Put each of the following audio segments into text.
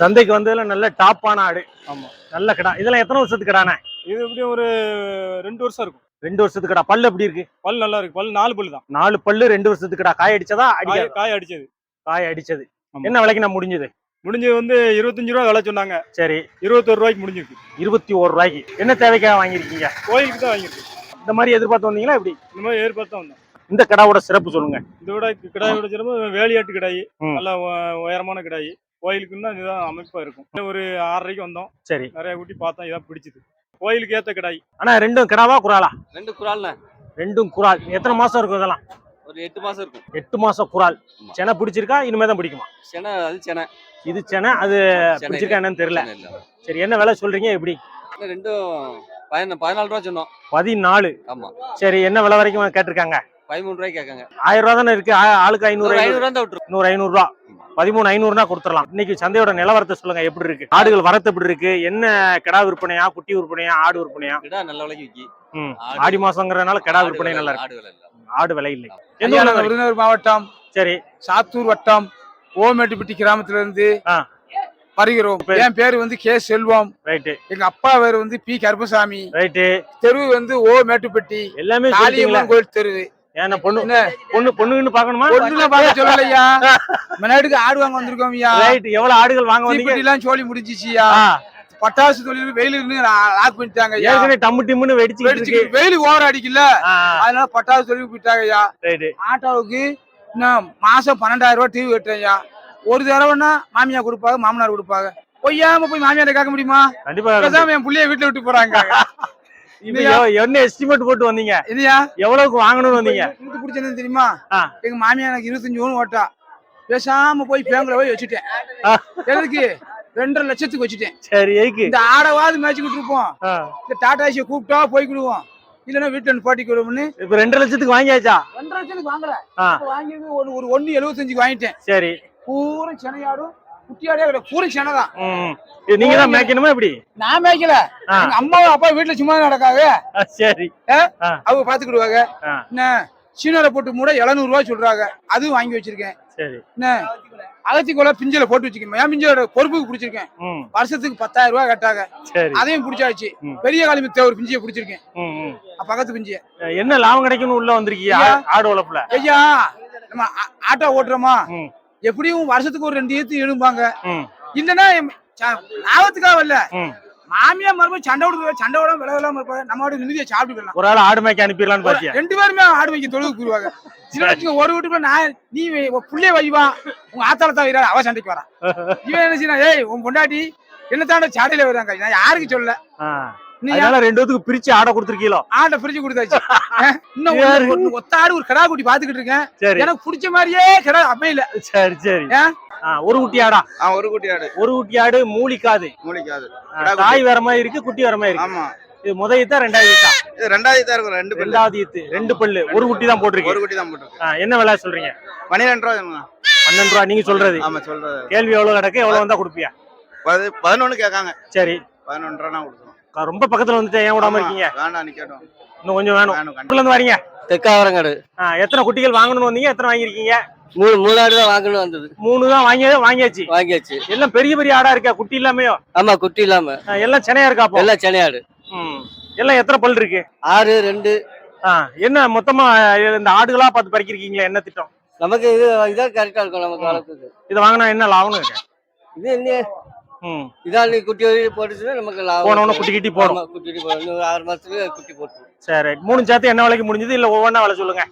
சந்தைக்கு வந்ததுல நல்ல டாப்பான ஆடு. ஆமா. நல்ல கடா. இதெல்லாம் எத்தனை வருஷத்துக்கு கடானே இது எப்படியும் ஒரு ரெண்டு வருஷம் இருக்கும். ரெண்டு வருஷத்துக்கு கடா. பல்லு எப்படி இருக்கு? பல் நல்லா இருக்கு. பல் நாலு பல் தான் நாலு பல்லு ரெண்டு வருஷத்துக்கு கடா. காய் அடிச்சதா? காய் அடிச்சது. காய் அடிச்சது. என்ன விலைக்கு நான் முடிஞ்சது? முடிஞ்சது வந்து இருபத்தஞ்சு ரூபா விலை சொன்னாங்க. சரி. இருபத்தொரு ரூபாய்க்கு முடிஞ்சிருக்கு. இருபத்தி ஒரு ரூபாய்க்கு. என்ன தேவைக்காக வாங்கியிருக்கீங்க? கோயிலுக்கு தான் வாங்கியிருக்கு இந்த மாதிரி எதிர்பார்த்து வந்தீங்களா எப்படி? இந்த மாதிரி தான் வந்தோம். இந்த கடாவோட சிறப்பு சொல்லுங்க. இதோட கிடாயோட சிறப்பு வேலியாட்டு கிடாய். நல்ல உயரமான கிடாய். கோயிலுக்குன்னா இதுதான் அமைப்பா இருக்கும். ஒரு ஆறரைக்கு வந்தோம். சரி. நிறைய குட்டி பார்த்தோம் இதான் பிடிச்சது. கோயிலுக்கு ஏத்த கிடாய். ஆனா ரெண்டும் கிடாவா குறாலா? ரெண்டு குரால்ண்ணே ரெண்டும் குறால். எத்தனை மாசம் இருக்கும் இதெல்லாம்? ஒரு எட்டு மாசம் இருக்கும். எட்டு மாசம் குறால். செனை பிடிச்சிருக்கா? இனிமே தான் பிடிக்குமா? செனை அது செனை. இது செனை அது பிடிச்சிருக்கா என்னன்னு தெரியல. சரி என்ன விலை சொல்றீங்க எப்படி? ரெண்டும் பதின பதினாலு ரூபா சொன்னோம். பதினாலு. ஆமா. சரி என்ன விலை வரைக்கும் கேட்டிருக்காங்க? பதிமூணு ரூபாய்க்கு கேட்காங்க. ஆயிரம் ரூபா தானே இருக்கு? ஆளுக்கு ஐநூறு ஐநூறு. தான் விட்டுரும். நூறு ஐநூறு ரூபா பதிமூணு ஐநூறுனா கொடுத்துடலாம். இன்னைக்கு சந்தையோட நிலவரத்தை சொல்லுங்க எப்படி இருக்கு? ஆடுகள் வரத்து எப்படி இருக்கு? என்ன கிடா விற்பனையா குட்டி விற்பனையா ஆடு விற்பனையா? கிடா நல்ல விலைக்கு விக்கி. ஆடு- மாசங்கிறதுனால கிடா விற்பனை நல்லா இருக்கு. ஆடு விலை இல்ல. விருதுநகர் மாவட்டம் சரி. சாத்தூர் வட்டம் ஓமேட்டுப்பட்டி கிராமத்துல இருந்து. வருகிறோம். பேரு? என் பேரு வந்து கே செல்வம். ரைட்டு. எங்க அப்பா பேரு வந்து பி கருப்பசாமி. ரைட்டு. தெரு வந்து ஓ மேட்டுப்பட்டி எல்லாமே காளியம்மன் கோயில் தெரு. ஏன்னா பொண்ணு என்ன பொண்ணு பொண்ணுன்னு பாக்கணுமா ஒண்ணுல பார்க்க சொல்லலையா? ஆடு வாங்க வந்திருக்கோம் ஐயா. ரைட் எவ்வளவு ஆடுகள் வாங்க வந்தீங்க? எல்லாம் சோழி முடிஞ்சிச்சியா பட்டாசு தொழில் வெயில் இருந்து லாக் பண்ணிட்டாங்க ஏற்கனவே டம்மு டிம்முன்னு இருக்கு. வெடிச்சு வெயில் ஓவர் அடிக்கல. அதனால பட்டாசு தொழில் போயிட்டாங்க ஐயா. ஆட்டோவுக்கு இன்னும் மாசம் பன்னெண்டாயிரம் ரூபாய் டிவி கட்டுறேன்யா ஒரு தடவைன்னா மாமியார் கொடுப்பாங்க மாமனார் கொடுப்பாங்க. பொய்யாம போய் மாமியார் கேட்க முடியுமா? கண்டிப்பா. என் புள்ளைய வீட்டுல விட்டு போறாங்க. என்ன எஸ்டிமேட் போட்டு வந்தீங்க? இல்லையா எவ்வளவுக்கு வாங்கணும்னு வந்தீங்க? எனக்கு பிடிச்சது தெரியுமா. எங்க மாமியார் எனக்கு இருபத்தஞ்சு ஊன் ஓட்டா. பேசாம போய் பேங்க்ல போய் வச்சுட்டேன். எதுக்கு? ரெண்டரை லட்சத்துக்கு வச்சுட்டேன். சரி எதுக்கு? இந்த ஆடவாது மேய்ச்சிக்கிட்டு இருப்போம். இந்த டாடாசியை கூப்பிட்டா போய்க்கிடுவோம் இல்லைன்னா வீட்டுல பாட்டிக்கிடுவோம்னு இப்ப ரெண்டு லட்சத்துக்கு வாங்கியாச்சா? லட்சத்துக்கு வாங்கல. வாங்கியது ஒரு ஒரு ஒண்ணு எழுபத்தஞ்சுக்கு வாங்கிட்டேன். சரி. பூரா சென்னையாடும் குட்டியாடே கிடையாது பூரா சென்னை தான் ம். இது நீங்க தான் மேய்க்கணுமா எப்படி? நான் மேய்க்கல. எங்க அம்மாவும் அப்பா வீட்டுல சும்மா நடக்காங்க ஆ, சரி. அவங்க பாத்துக்கிடுவாங்க. என்ன சீனால போட்டு மூட 700 ரூபாய் சொல்றாங்க. அதுவும் வாங்கி வச்சிருக்கேன். சரி. என்ன அகத்திக்கோல பிஞ்சல போட்டு வச்சிருக்கேன். என் பிஞ்சோட பொறுப்புக்கு பிடிச்சிருக்கேன். வருஷத்துக்கு பத்தாயிரம் ரூபாய் கட்டாங்க அதையும் பிடிச்சாச்சு. பெரிய காலிமித்த ஒரு பிஞ்சியை பிடிச்சிருக்கேன். பக்கத்து பிஞ்சிய. என்ன லாபம் கிடைக்கும்னு உள்ள வந்திருக்கீங்க. ஆ- ஆடு வளர்ப்புல. ஐயா நம்ம ஆட்டோ ஓட்டுறோமா. எப்படியும் வருஷத்துக்கு ஒரு ரெண்டு ஏத்து எழும்பாங்க இல்லன்னா லாபத்துக்காக ம். மாமியா மருமக சண்டை விடுவாங்க சண்டை விடாம விலை இல்லாம இருப்பாங்க. நம்ம ஆடு நிம்மதியா சாப்பிட்டு ஒரு ஆள் ஆடு மேய்க்க அனுப்பிடலாம்னு பாத்தியா? ரெண்டு பேருமே ஆடு வைக்க தொழுகு கூறுவாங்க. சில ஒரு வீட்டுக்குள்ள நான் நீ புள்ளைய வைவா உங்க ஆத்தால தான் வைரா அவ சண்டைக்கு வரான் இவன் என்ன செய்யணும் ஏய் உன் பொண்டாட்டி என்ன தாண்ட சாடையில வராங்க நான் யாருக்கு சொல்ல ஆ. நீ அதனால ரெண்டு பேத்துக்கு பிரிச்சு ஆடை கொடுத்துருக்கீங்களோ? ஆட்டை பிரிச்சு கொடுத்தாச்சு. இன்னும் ஒண்ணு- ஒண்ணு ஒத்த ஆடு ஒரு கடா குட்டி பாத்துக்கிட்டு இருக்கேன். சரி. எனக்கு பிடிச்ச மாதிரியே கடா அமையல. சரி சரி. ஒரு குட்டி ஆடா. ஒரு குட்டி ஆடு. ஒரு குட்டி ஆடு மூலிக்காது. மூலிக்காது. தாய் வேற மாதிரி இருக்கு குட்டி வேற மாதிரி இருக்கு. ஆமா. இது முத ஈத்தா? ரெண்டாவது இது ரெண்டாவது தான் இருக்கும் ரெண்டு ரெண்டாவது ஈத்து ரெண்டு பல்லு. ஒரு குட்டி தான் ஒரு போட்டிருக்கு குட்டி தான் போட்டுருக்கு ஆ, என்ன விலை சொல்றீங்க? பன்னிரெண்டு ரூபா? பன்னெண்டு ரூபா நீங்க சொல்றது. ஆமா சொல்றது. கேள்வி எவ்வளவு கிடக்கு எவ்வளவு வந்தா கொடுப்பியா? பதி- பதினொன்னு கேட்காங்க. சரி. பதினொன்று ரூபா கொடுக்கணும் ரொம்ப பக்கத்துல வந்துட்டு ஏன் விடாம இருக்கீங்க? நிக்கட்டும். இன்னும் கொஞ்சம் வேணும். உள்ள இருந்து வரீங்க. தெக்காவரங்காடு. ஆ, எத்தனை குட்டிகள் வாங்கணும்னு வந்தீங்க எத்தனை வாங்கிருக்கீங்க மூணு மூணு ஆடு தான் வாங்கணும் வந்தது. மூணு தான் வாங்கி வாங்கியாச்சு. வாங்கியாச்சு. எல்லாம் பெரிய பெரிய ஆடா இருக்கா? குட்டி இல்லாமையோ? ஆமா குட்டி இல்லாம. எல்லாம் சென்னையா இருக்கா அப்போ? எல்லாம் சென்னையாடு ம். எல்லாம் எத்தனை பல் இருக்கு? ஆறு ரெண்டு. ஆ, என்ன மொத்தமா இந்த ஆடுகளா பார்த்து பறிக்கிறீங்களா என்ன திட்டம்? நமக்கு இது இதான் கரெக்டா இருக்கும் நமக்கு வளர்க்குது இதை வாங்கினா என்ன லாபம்னு இருக்கேன் இது என்ன? நீ குட்டி வழி போட்டுச்சுன்னா நமக்கு லாபம். போன உடனே இருக்கும். குட்டி கிட்டி போடும். ஆமா, குட்டி கிட்டி போடும். ஆறு மாசத்துக்கு குட்டி போட்டு சரி மூணு சேர்த்து என்ன விலைக்கு முடிஞ்சது? இல்ல ஒவ்வொன்றா விலை சொல்லுங்க.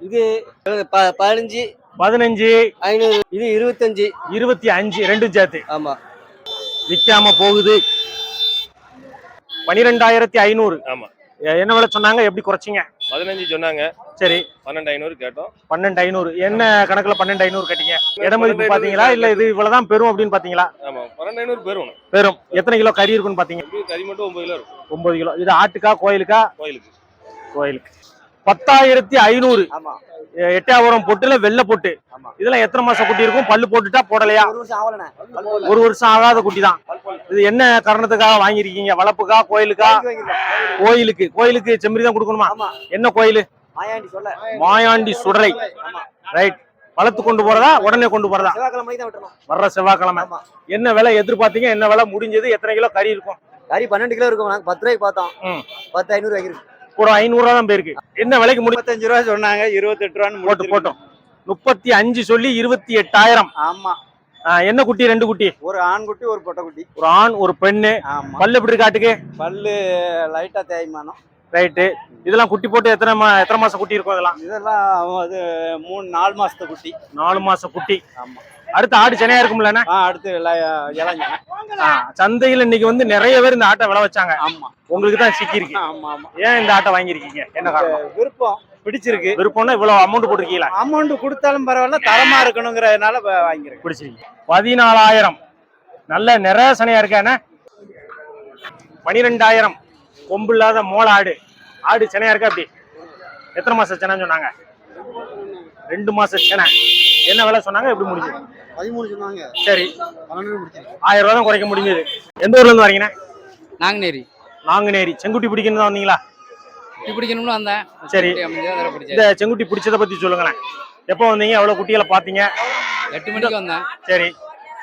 இது ப- பதினஞ்சு. பதினஞ்சு. ஐநூறு. இது இருபத்தஞ்சு. இருபத்தி அஞ்சு. ரெண்டும் சேர்த்து. ஆமா. விற்காம போகுது. பனிரெண்டாயிரத்தி ஐநூறு. ஆமா. என்ன விலை சொன்னாங்க? எப்படி குறைச்சிங்க? பதினஞ்சு சொன்னாங்க. சரி. பன்னெண்டு ஐநூறு கேட்டோம். பன்னெண்டு ஐநூறு. என்ன கணக்குல பன்னெண்டு ஐநூறு கட்டிங்க? இடமதிப்பு பாத்தீங்களா இல்ல இது இவ்வளவுதான் பெரும் அப்படின்னு பாத்தீங்களா ஐநூறு பெரும் பெரும். எத்தனை கிலோ கறி இருக்குன்னு பாத்தீங்க? கறி மட்டும் ஒன்பது கிலோ இருக்கும். ஒன்பது கிலோ. இது ஆட்டுக்கா கோயிலுக்கா? கோயிலுக்கு. கோயிலுக்கு. பத்தாயிரத்தி ஐநூறு. ஆமா. எ- எட்டயபுரம் பொட்டுல வெள்ளை பொட்டு. இதெல்லாம் எத்தனை மாசம் குட்டி இருக்கும்? பல்லு போட்டுட்டா போடலையா? ஒரு வருஷம் ஆகலண்ணே. ஒரு வருஷம் ஆகாத குட்டி தான். இது என்ன காரணத்துக்காக வாங்கியிருக்கீங்க? வளப்புக்கா கோயிலுக்கா? கோயிலுக்கு. கோயிலுக்கு செம்மறி தான் கொடுக்கணுமா? ஆமா. என்ன கோயில்? மாயாண்டி சொல்ல மாயாண்டி சுடலை ரைட். வளர்த்து கொண்டு போறதா உடனே கொண்டு போறதா? வர்ற செவ்வாய்க்கிழமை. என்ன விலை எதிர்பார்த்தீங்க? என்ன விலை முடிஞ்சது? எத்தனை கிலோ கறி இருக்கும்? கறி பன்னெண்டு கிலோ இருக்கும். நாங்க பத்து ரூபாய்க்கு பார்த்தோம். பத்து ஐநூறு ரூபாய்க்கு இருக்கு. ஒரு ஐநூறு ரூபா தான் போயிருக்கு. என்ன விலைக்கு முப்பத்தஞ்சு ரூபா சொன்னாங்க. இருபத்தெட்டு ரூபான்னு போட்டு. போட்டோம். முப்பத்தி அஞ்சு சொல்லி இருபத்தி எட்டாயிரம். ஆமா. என்ன குட்டி? ரெண்டு குட்டி. ஒரு ஆண் குட்டி ஒரு பொட்டை குட்டி. ஒரு ஆண் ஒரு பெண்ணு. பல்லு எப்படி இருக்கு ஆட்டுக்கு? பல்லு லைட்டா தேய்மானம். ரைட்டு இதெல்லாம் குட்டி போட்டு எத்தனை மா எத்தனை மாசம் குட்டி இருக்கும் இதெல்லாம்? இதெல்லாம் அது மூணு நாலு மாசத்து குட்டி. நாலு மாசம் குட்டி. ஆமா. அடுத்த ஆடு சென்னையா இருக்கும்லண்ணே ஆ அடுத்து இளஞ்ச. ஆ, சந்தையில இன்னைக்கு வந்து நிறைய பேர் இந்த ஆட்டை விலை வச்சாங்க. ஆமா. உங்களுக்கு தான் சிக்கி இருக்கு ஆமா ஆமா. ஏன் இந்த ஆட்டை வாங்கியிருக்கீங்க? என்ன காரணம்? விருப்பம். பிடிச்சிருக்கு. விருப்பம்னா இவ்வளவு அமௌண்ட் போட்டிருக்கீங்களா? அமௌண்ட் கொடுத்தாலும் பரவாயில்ல தரமா இருக்கணுங்கிறதுனால வ- வாங்கியிருக்கேன். பிடிச்சிருக்கு. பதினாலாயிரம். நல்ல நிறைய சனையா இருக்கானே பனிரெண்டாயிரம். கொம்பு இல்லாத மோள ஆடு. ஆடு செனையா இருக்கா அப்படி? எத்தனை மாசம் செனை சொன்னாங்க? ரெண்டு மாசம் செனை. என்ன விலை சொன்னாங்க? எப்படி முடிஞ்சது? பதிமூணு சொன்னாங்க. சரி. ஆயிரம் ரூபா தான் குறைக்க முடிஞ்சது. எந்த ஊர்ல இருந்து வரீங்கண்ணே நாங்குநேரி. நாங்குநேரி. செங்குட்டி பிடிக்கணும் தான் வந்தீங்களா? குட்டி பிடிக்கணும்னு வந்தேன். சரி. இந்த செங்குட்டி பிடிச்சதை பத்தி சொல்லுங்களேன். எப்போ வந்தீங்க? எவ்வளவு குட்டிகளை பாத்தீங்க எட்டு மணிக்கு வந்தேன். சரி.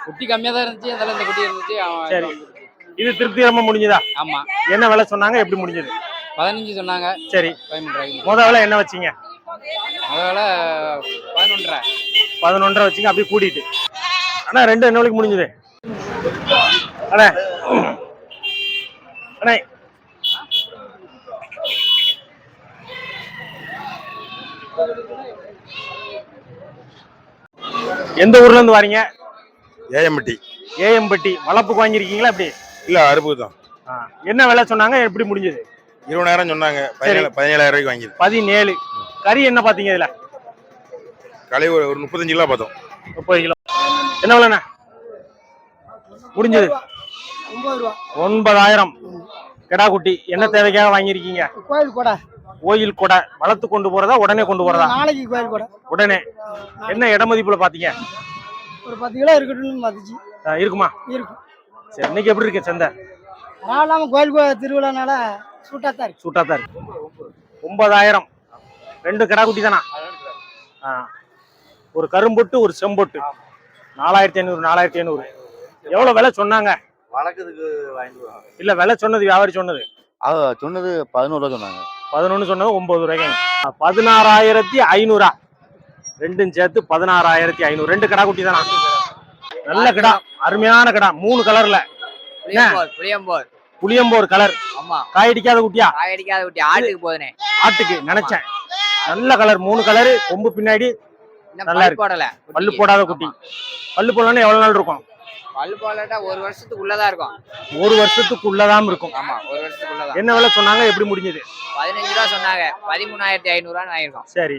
குட்டி கம்மியாக தான் இருந்துச்சு. அதில் இந்த குட்டி இருந்துச்சு. சரி. இது திருப்திகரமா முடிஞ்சதா? ஆமா. என்ன விலை சொன்னாங்க? எப்படி முடிஞ்சது? பதினஞ்சு சொன்னாங்க. சரி. முத விலை என்ன வச்சீங்க? அதோட பதினொன்றரை. பதினொன்றரை வச்சுங்க அப்படியே கூட்டிட்டு அண்ணா ரெண்டு என்ன விலைக்கு முடிஞ்சது? அண்ணே. அண்ணே. எந்த ஊர்ல இருந்து வரீங்க? ஏஎம்பட்டி ஏஎம்பட்டி வளப்புக்கு வாங்கியிருக்கீங்களா அப்படி இல்ல அறுபது தான். என்ன விலை சொன்னாங்க? எப்படி முடிஞ்சது? இருபதாயிரம் சொன்னாங்க. பதினேழு பதினேழாயிரம் ரூபாய்க்கு வாங்கிது பதினேழு. கறி என்ன பாத்தீங்க இதுல? கலை ஒரு ஒரு முப்பத்தஞ்சு கிலோ பார்த்தோம். முப்பது கிலோ. என்ன விலைண்ணே? முடிஞ்சது. ஒன்பதாயிரம். கிடா குட்டி. என்ன தேவைக்காக வாங்கியிருக்கீங்க? கோயில் கூட. கோயில் கொடை. வளர்த்து கொண்டு போறதா உடனே கொண்டு போறதா? நாளைக்கு கோயில் கூட. உடனே. என்ன இட மதிப்புல பாத்தீங்க ஒரு பத்து கிலோ ஆ, இருக்குமா? இருக்கும் சரி இன்னைக்கு எப்படி இருக்கு சந்தை? இல்லாமல் கோயில் திருவிழானால சூட்டாக தான் இருக்கு. சூட்டா தான் இருக்கு. ஒன்பதாயிரம். ரெண்டு கிடா குட்டி தானா? ஆ. ஒரு கரும்பொட்டு ஒரு செம்பொட்டு. நாலாயிரத்தி ஐநூறு நாலாயிரத்தி ஐநூறு. எவ்வளவு விலை சொன்னாங்க? வழக்கத்துக்கு வாங்கிட்டு இல்ல விலை சொன்னது வியாபாரி சொன்னது. சொன்னது பதினோரு சொன்னாங்க. பதினொன்னு சொன்னது ஒன்பது ரூபாய்க்கு. பதினாறாயிரத்தி ஐநூறா. ரெண்டும் சேர்த்து பதினாறாயிரத்தி ஐநூறு. ரெண்டு கடா குட்டி தானா? நல்ல கடா அருமையான கடா. மூணு கலர்ல. புளியம்போர் புளியம்போர். கலர். ஆமா. காயடிக்காத குட்டியா? காயடிக்காத குட்டி. ஆட்டுக்கு போதுனே. ஆட்டுக்கு நினைச்சேன். நல்ல கலர் மூணு கலரு. கொம்பு பின்னாடி நல்லா. போடல. பல்லு. போடாத குட்டி. பல்லு போடலன்னா எவ்வளவு நாள் இருக்கும்? பல்லு போடலட்டா ஒரு வருஷத்துக்குள்ளதான் இருக்கும். ஒரு வருஷத்துக்குள்ளதான் இருக்கும். ஆமா ஒரு வருஷத்துக்குள்ளதான் என்ன விலை சொன்னாங்க? எப்படி முடிஞ்சது? பதினஞ்சு ரூபா சொன்னாங்க. பதிமூணாயிரத்தி ஐநூறுவான்னு வாங்கிருக்கோம் சரி.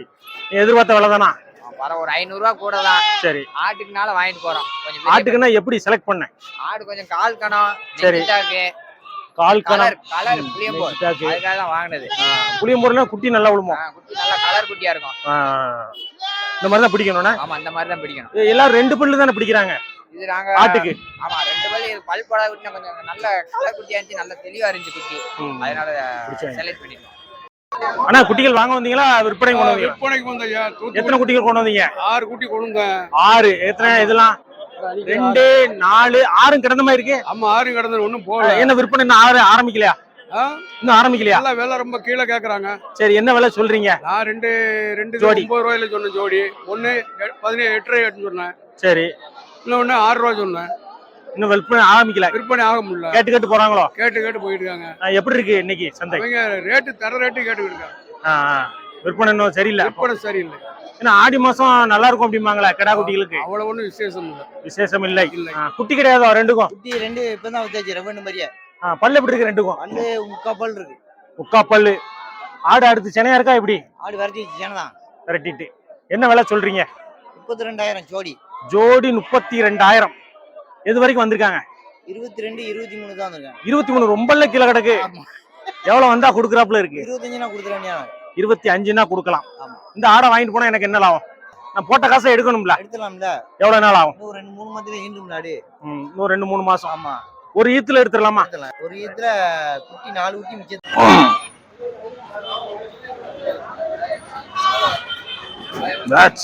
நீ எதிர்பார்த்த விலை தானா வர ஒரு ஐநூறு ரூபா கூட தான். சரி. ஆட்டுக்குனால வாங்கிட்டு போறோம். கொஞ்சம் ஆட்டுக்குன்னா எப்படி செலக்ட் பண்ண ஆடு கொஞ்சம் கால் கணம் சரி. கால் கலர் கலர் புளியம்போர். அதுக்காக தான் வாங்கினது. புளியம்போர்னா குட்டி நல்லா விழுமோ குட்டி நல்லா கலர் குட்டியா இருக்கும். இந்த மாதிரி தான் பிடிக்கணும்னா? ஆமா இந்த மாதிரி தான் பிடிக்கணும். ஏ, எல்லாரும் ரெண்டு பல்லு தானே பிடிக்கிறாங்க? இது நாங்க ஆட்டுக்கு. ஆமா ரெண்டு பல்லு பல் குட்டினா கொஞ்சம் நல்ல கலர் குட்டியா இருந்துச்சு நல்ல தெளிவா இருந்துச்சு குட்டி. அதனால. செலக்ட் பண்ணிருக்கோம் அண்ணா குட்டிகள் வாங்க வந்தீங்களா? விற்பனை கொண்டு வந்தீங்களா? விற்பனைக்கு வந்தையா எத்தனை குட்டிகள் கொண்டு வந்தீங்க? ஆறு குட்டி கொழுங்க ஆறு. எத்தனை இதெல்லாம்? ரெண்டு நாலு ஆறும் கிடந்த மாதிரி இருக்கு. அம்மா ஆறு கிடந்தது ஒன்றும் ஆ, போகல. என்ன விற்பனை இன்னும் ஆறு ஆரம்பிக்கலையா? இன்னும் ஆரம்பிக்கலையா? எல்லாம் விலை ரொம்ப கீழே கேக்குறாங்க. சரி என்ன விலை சொல்றீங்க? நான் ரெண்டு ரெண்டு ஜோடி. ஒன்பது ரூபாயில சொன்னேன் ஜோடி. ஒன்னு பதினேழு எட்டு ரூபாய் சொன்னேன். சரி. இன்னொன்னு ஆறு ரூபாய் சொன்னேன். இன்னும் விற்பனை ஆரம்பிக்கல. விற்பனை ஆக முடியல. கேட்டு கேட்டு போறாங்களோ? கேட்டு கேட்டு போயிட்டு இருக்காங்க எப்படி இருக்கு இன்னைக்கு சந்தை? அவங்க ரேட்டு தர ரேட்டு கேட்டுக்கிட்டு இருக்காங்க. விற்பனை இன்னும் சரியில்லை. விற்பனை சரியில்லை. ஏன்னா ஆடி மாசம் நல்லா இருக்கும் அப்படிம்பாங்களா கிடா குட்டிகளுக்கு? அவ்வளவு ஒன்றும் விசேஷம் இல்லை. விசேஷம் இல்லை. குட்டி கிடையாதோ ரெண்டுக்கும்? குட்டி ரெண்டு இப்போ தான் வச்சாச்சு ரெவண்டு மாதிரியே? ஆ, பல்லு எப்படி இருக்கு ரெண்டுக்கும்? அண்டு முக்கா பல் இருக்கு. முக்கா பல்லு. ஆடு அடுத்து சென்னையா இருக்கா எப்படி? ஆடு வரட்டி சேனதான் விரட்டிட்டு. என்ன விலை சொல்றீங்க? முப்பத்தி ரெண்டாயிரம் ஜோடி. ஜோடி முப்பத்தி ரெண்டாயிரம். எது வரைக்கும் வந்திருக்காங்க? இருபத்தி ரெண்டு இருபத்தி மூணு தான் வந்திருக்காங்க. இருபத்தி மூணு ரொம்பல கீழே கிடக்கு. எவ்வளவு வந்தா கொடுக்குறாப்புல இருக்கு? இருபத்தஞ்சுனா கொடுத்துருவேன் இருபத்தி அஞ்சுனா கொடுக்கலாம். இந்த ஆடை வாங்கிட்டு போனா எனக்கு என்ன லாபம்? நான் போட்ட காசை எடுக்கணும்ல. எடுத்துலாம்ல எவ்வளவு நாள் ஆகும் இன்னும் ரெண்டு மூணு மாதத்துல ஈண்டும் நாடு ம், இன்னும் ரெண்டு மூணு மாசம். ஆமா. ஒரு ஈத்துல எடுத்துடலாமா? ஒரு இதுல குட்டி நாலு குட்டி மிச்சம். That's.